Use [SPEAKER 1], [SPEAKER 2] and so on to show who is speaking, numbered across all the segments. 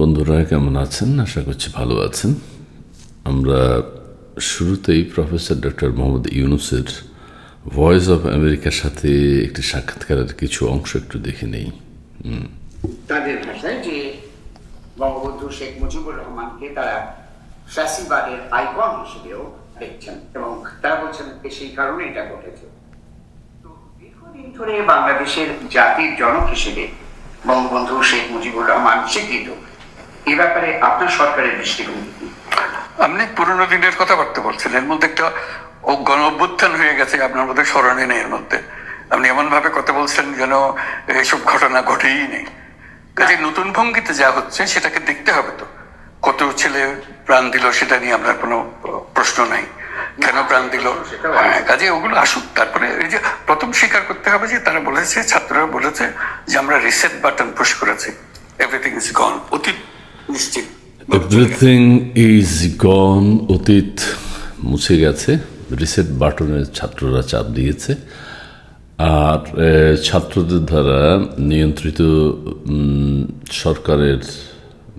[SPEAKER 1] বন্ধুরা, কেমন আছেন? আশা করছি ভালো আছেন। আমরা শুরুতেই প্রফেসর ডক্টর মোহাম্মদ ইউনুসের ভয়েস অফ আমেরিকার সাথে একটি সাক্ষাৎকারের কিছু অংশ একটু দেখে নেই।
[SPEAKER 2] তাদের ভাষায় যে বঙ্গবন্ধু শেখ মুজিবুর রহমানকে তারা ফ্যাসিবাদের আইকন হিসেবেও দেখছেন এবং তারা বলছেন সেই কারণে এটা ঘটেছে। তো দীর্ঘদিন ধরে বাংলাদেশের জাতির জনক হিসেবে বঙ্গবন্ধু শেখ মুজিবুর রহমান স্বীকৃত। এ ব্যাপারে আপনার সরকারের দৃষ্টিভঙ্গি
[SPEAKER 3] আপনি পুরোনো দিনের কথাবার্তা বলছেন। এর মধ্যে একটা গণ অভ্যুত্থান হয়ে গেছে আপনার মধ্যে স্মরণে নেই এর মধ্যে। আপনি এমন ভাবে কথা বলছেন যেন এইসব ঘটনা ঘটেই নেই। কাজে নতুন ভঙ্গিতে যা হচ্ছে সেটাকে দেখতে হবে তো। কত ছেলে প্রাণ দিল সেটা নিয়ে আপনার কোনো প্রশ্ন নাই। কেন প্রাণ দিল? হ্যাঁ কাজে ওগুলো আসুক। তারপরে এই যে প্রথম স্বীকার করতে হবে যে তারা বলেছে ছাত্ররা বলেছে যে আমরা রিসেট বাটন পুশ করেছি। এভরিথিং ইজ গন অতীত
[SPEAKER 1] এভরিথিং ইজ গন অতীত মুছে গেছে। রিসেট বাটনে ছাত্ররা চাপ দিয়েছে। আর ছাত্রদের দ্বারা নিয়ন্ত্রিত সরকারের,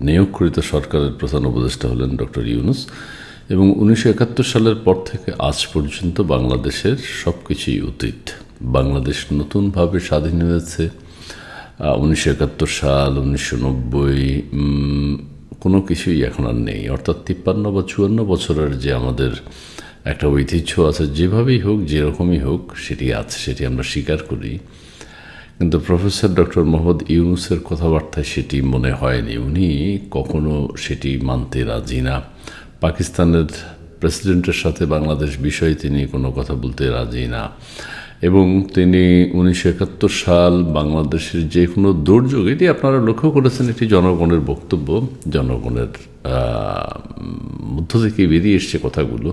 [SPEAKER 1] নিয়োগকৃত সরকারের প্রধান উপদেষ্টা হলেন ডক্টর ইউনুস। এবং উনিশশো একাত্তর সালের পর থেকে আজ পর্যন্ত বাংলাদেশের সব কিছুই অতীত। বাংলাদেশ নতুনভাবে স্বাধীন হয়েছে। উনিশশো একাত্তর সাল, উনিশশো নব্বই কোনো কিছুই এখন আর নেই। অর্থাৎ তিপ্পান্ন বা চুয়ান্ন বছরের যে আমাদের একটা ঐতিহ্য আছে, যেভাবেই হোক, যেরকমই হোক, সেটি আছে, সেটি আমরা স্বীকার করি। কিন্তু প্রফেসর ডক্টর মোহাম্মদ ইউনুসের কথাবার্তায় সেটি মনে হয়নি। উনি কখনো সেটি মানতে রাজি না। পাকিস্তানের প্রেসিডেন্টের সাথে বাংলাদেশ বিষয়ে তিনি কোনো কথা বলতে রাজি না। এবং তিনি উনিশশো একাত্তর সাল বাংলাদেশের যে কোনো দুর্যোগ, এটি আপনারা লক্ষ্য করেছেন এটি জনগণের বক্তব্য, জনগণের মধ্য থেকে বেরিয়ে এসছে কথাগুলো।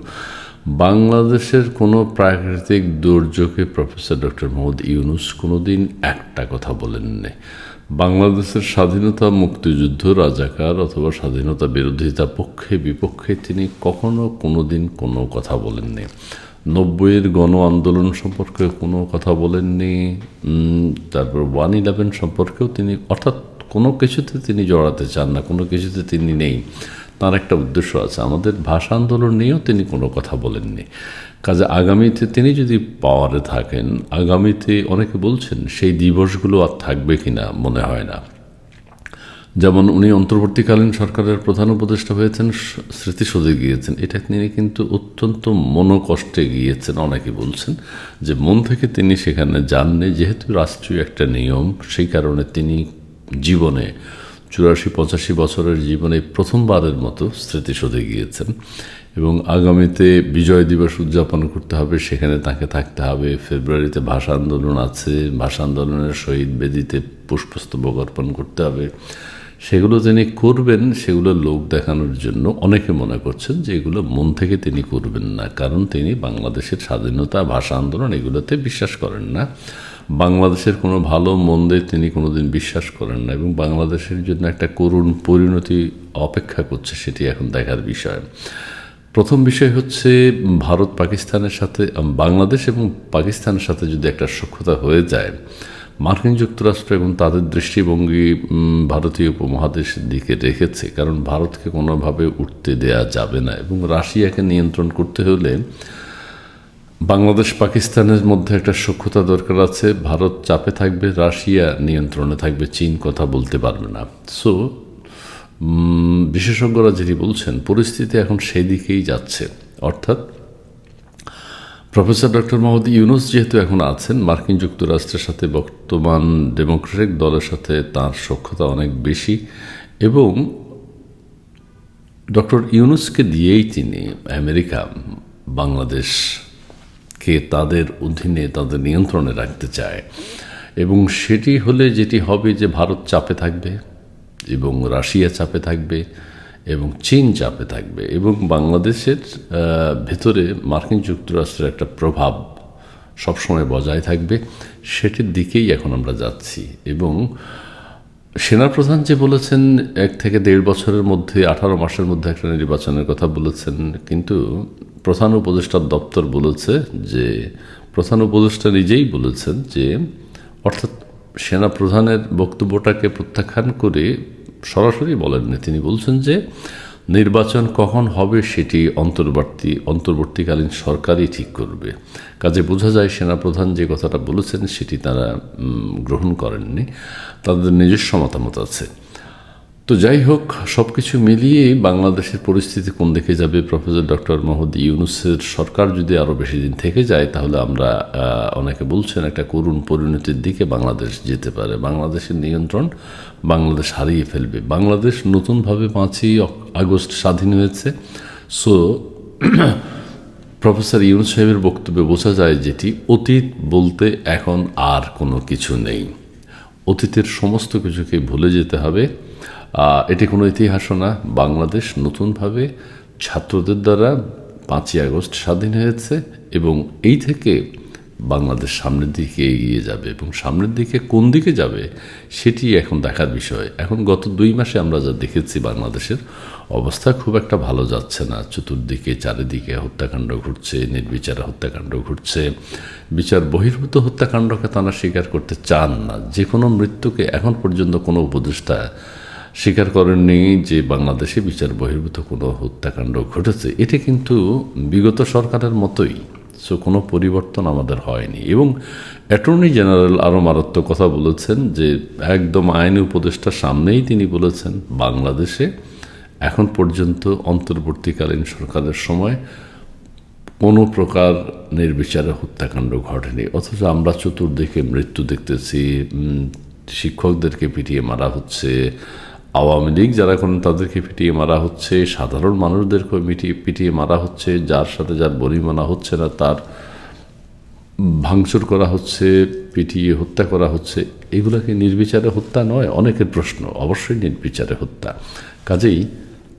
[SPEAKER 1] বাংলাদেশের কোনো প্রাকৃতিক দুর্যোগে প্রফেসর ডক্টর মোহাম্মদ ইউনুস কোনোদিন একটা কথা বলেননি। বাংলাদেশের স্বাধীনতা মুক্তিযুদ্ধ, রাজাকার অথবা স্বাধীনতা বিরোধিতা পক্ষে বিপক্ষে তিনি কখনো কোনো দিন কোনো কথা বলেননি। নব্বইয়ের গণ আন্দোলন সম্পর্কে কোনো কথা বলেননি। তারপর ওয়ান ইলেভেন সম্পর্কেও তিনি, অর্থাৎ কোনো কিছুতে তিনি জড়াতে চান না, কোনো কিছুতে তিনি নেই। তার একটা উদ্দেশ্য আছে, আমাদের ভাষা আন্দোলন নিয়েও তিনি কোনো কথা বলেননি। কাজে আগামীতে তিনি যদি পাওয়ারে থাকেন, আগামীতে অনেকে বলছেন সেই দিবসগুলো আর থাকবে কিনা মনে হয় না। যেমন উনি অন্তর্বর্তীকালীন সরকারের প্রধান উপদেষ্টা হয়েছেন স্মৃতিসৌধে গিয়েছেন। এটা তিনি কিন্তু অত্যন্ত মনোকষ্টে গিয়েছেন, অনেকে বলছেন যে মন থেকে তিনি সেখানে যাননি। যেহেতু রাষ্ট্রীয় একটা নিয়ম, সেই কারণে তিনি জীবনে, চুরাশি পঁচাশি বছরের জীবনে প্রথমবারের মতো স্মৃতিসৌধে গিয়েছেন এবং আগামীতে বিজয় দিবস উদযাপন করতে হবে, সেখানে তাকে থাকতে হবে। ফেব্রুয়ারিতে ভাষা আন্দোলন আছে, ভাষা আন্দোলনের শহীদ বেদিতে পুষ্পস্তবক অর্পণ করতে হবে। সেগুলো তিনি করবেন, সেগুলো লোক দেখানোর জন্য অনেকে মনে করছেন যে এগুলো মন থেকে তিনি করবেন না, কারণ তিনি বাংলাদেশের স্বাধীনতা, ভাষা আন্দোলন এগুলোতে বিশ্বাস করেন না। বাংলাদেশের কোনো ভালো মন্দে তিনি কোনোদিন বিশ্বাস করেন না এবং বাংলাদেশের জন্য একটা করুণ পরিণতি অপেক্ষা করছে সেটি এখন দেখার বিষয়। প্রথম বিষয় হচ্ছে ভারত পাকিস্তানের সাথে, বাংলাদেশ এবং পাকিস্তানের সাথে যদি একটা সক্ষতা হয়ে যায় মার্কিন যুক্তরাষ্ট্র এবং তাদের দৃষ্টিভঙ্গি ভারতীয় উপমহাদেশের দিকে রেখেছে, কারণ ভারতকে কোনোভাবে উঠতে দেয়া যাবে না। এবং রাশিয়াকে নিয়ন্ত্রণ করতে হলে বাংলাদেশ, পাকিস্তানের মধ্যে একটা সক্ষতা দরকার আছে। ভারত চাপে থাকবে, রাশিয়া নিয়ন্ত্রণে থাকবে, চীন কথা বলতে পারবে না। সো বিশেষজ্ঞরা যেটি বলছেন, পরিস্থিতি এখন সেই দিকেই যাচ্ছে। অর্থাৎ প্রফেসর ডক্টর মোহাম্মদ ইউনুস যেহেতু এখন আছেন, মার্কিন যুক্তরাষ্ট্রের সাথে বর্তমান ডেমোক্রেটিক দলের সাথে তার সখ্যতা অনেক বেশি এবং ডক্টর ইউনুসকে দিয়েই তিনি আমেরিকা বাংলাদেশকে তাদের অধীনে তাদের নিয়ন্ত্রণে রাখতে চায়। এবং সেটি হলে যেটি হবে যে ভারত চাপে থাকবে এবং রাশিয়া চাপে থাকবে। এবং চীন চাপে থাকবে এবং বাংলাদেশের ভেতরে মার্কিন যুক্তরাষ্ট্রের একটা প্রভাব সবসময় বজায় থাকবে, সেটির দিকেই এখন আমরা যাচ্ছি। এবং সেনাপ্রধান যে বলেছেন, এক থেকে দেড় বছরের মধ্যে, আঠারো মাসের মধ্যে একটা নির্বাচনের কথা বলেছেন, কিন্তু প্রধান উপদেষ্টার দপ্তর বলেছে যে, প্রধান উপদেষ্টা নিজেই বলেছেন যে, অর্থাৎ সেনাপ্রধানের বক্তব্যটাকে প্রত্যাখ্যান করে সরাসরি বলেননি তিনি বলছেন যে নির্বাচন কখন হবে সেটি অন্তর্বর্তী, অন্তর্বর্তীকালীন সরকারই ঠিক করবে। কাজে বোঝা যায় সেনাপ্রধান যে কথাটা বলেছেন সেটি তারা গ্রহণ করেননি। তাদের নিজস্ব মতামত আছে। তো যাই হোক সব কিছু মিলিয়ে বাংলাদেশের পরিস্থিতি কোন দিকে যাবে, প্রফেসর ডক্টর মোহাম্মদ ইউনুসের সরকার যদি আরও বেশি দিন থেকে যায়, তাহলে আমরা অনেকে বলছেন একটা করুণ পরিণতির দিকে বাংলাদেশ যেতে পারে। বাংলাদেশের নিয়ন্ত্রণ বাংলাদেশ হারিয়ে ফেলবে। বাংলাদেশ নতুনভাবে পাঁচই আগস্ট স্বাধীন হয়েছে। সো, প্রফেসর ইউনুস সাহেবের বক্তব্যে বোঝা যায় যেটি, অতীত বলতে এখন আর কোনো কিছু নেই। অতীতের সমস্ত কিছুকে ভুলে যেতে হবে। এটি কোনো ইতিহাসও না। বাংলাদেশ নতুনভাবে ছাত্রদের দ্বারা পাঁচই আগস্ট স্বাধীন হয়েছে এবং এই থেকে বাংলাদেশ সামনের দিকে এগিয়ে যাবে এবং সামনের দিকে কোন দিকে যাবে সেটি এখন দেখার বিষয়। এখন গত দুই মাসে আমরা যা দেখেছি বাংলাদেশের অবস্থা খুব একটা ভালো যাচ্ছে না। চতুর্দিকে চারিদিকে হত্যাকাণ্ড ঘটছে, নির্বিচারে হত্যাকাণ্ড ঘটছে। বিচার বহির্ভূত হত্যাকাণ্ডকে তারা স্বীকার করতে চান না। যে কোনো মৃত্যুকে এখন পর্যন্ত কোনো উপদেষ্টা স্বীকার করেননি যে বাংলাদেশে বিচার বহির্ভূত কোনো হত্যাকাণ্ড ঘটেছে। এটি কিন্তু বিগত সরকারের মতোই। সো কোনো পরিবর্তন আমাদের হয়নি। এবং অ্যাটর্নি জেনারেল আরও মারাত্মক কথা বলেছেন যে একদম আইনি উপদেষ্টার সামনেই তিনি বলেছেন, বাংলাদেশে এখন পর্যন্ত অন্তর্বর্তীকালীন সরকারের সময় কোনো প্রকার নির্বিচারে হত্যাকাণ্ড ঘটেনি। অথচ আমরা চতুর্দিকে মৃত্যু দেখতেছি শিক্ষকদেরকে পিটিয়ে মারা হচ্ছে আওয়ামী লীগ যারা করেন তাদেরকে পিটিয়ে মারা হচ্ছে, সাধারণ মানুষদেরকে মিটিয়ে পিটিয়ে মারা হচ্ছে, যার সাথে যার বনিমানা হচ্ছে না, তার ভাঙচুর করা হচ্ছে, পিটিয়ে হত্যা করা হচ্ছে, এগুলোকে নির্বিচারে হত্যা নয়, অনেকের প্রশ্ন, অবশ্যই নির্বিচারে হত্যা। কাজেই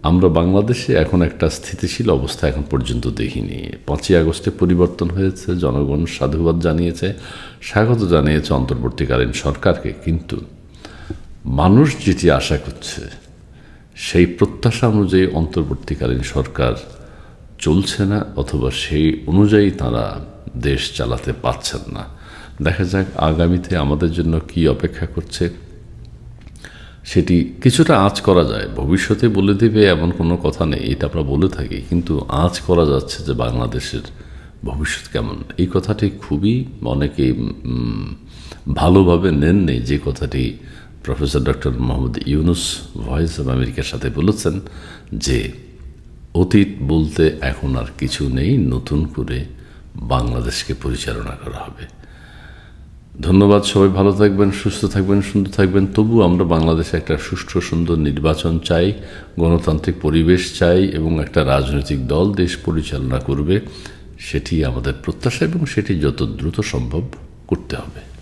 [SPEAKER 1] আমরা বাংলাদেশে এখন একটা স্থিতিশীল অবস্থা এখন পর্যন্ত দেখিনি। পাঁচই আগস্টে পরিবর্তন হয়েছে, জনগণ সাধুবাদ জানিয়েছে, স্বাগত জানিয়েছে অন্তর্বর্তীকালীন সরকারকে, কিন্তু মানুষ যেটি আশা করছে সেই প্রত্যাশা অনুযায়ী অন্তর্বর্তীকালীন সরকার চলছে না অথবা সেই অনুযায়ী তারা দেশ চালাতে পারছেন না। দেখা যাক আগামীতে আমাদের জন্য কি অপেক্ষা করছে। সেটি কিছুটা আঁচ করা যায়। ভবিষ্যতে বলে দেবে এমন কোনো কথা নেই এটা আমরা বলে থাকি কিন্তু আঁচ করা যাচ্ছে যে বাংলাদেশের ভবিষ্যৎ কেমন। এই কথাটি খুবই অনেকেই উম, ভালোভাবে নেননি যে কথাটি professor doctor Muhammad Yunus voice of আমেরিকার সাথে বলেছেন যে, অতীত বলতে এখন আর কিছু নেই, নতুন করে বাংলাদেশকে পরিচালনা করা হবে। ধন্যবাদ, সবাই ভালো থাকবেন, সুস্থ থাকবেন, সুন্দর থাকবেন। তবু আমরা বাংলাদেশে একটা সুষ্ঠু, সুন্দর নির্বাচন চাই, গণতান্ত্রিক পরিবেশ চাই এবং একটা রাজনৈতিক দল দেশ পরিচালনা করবে, সেটি আমাদের প্রত্যাশা এবং সেটি যত দ্রুত সম্ভব করতে হবে।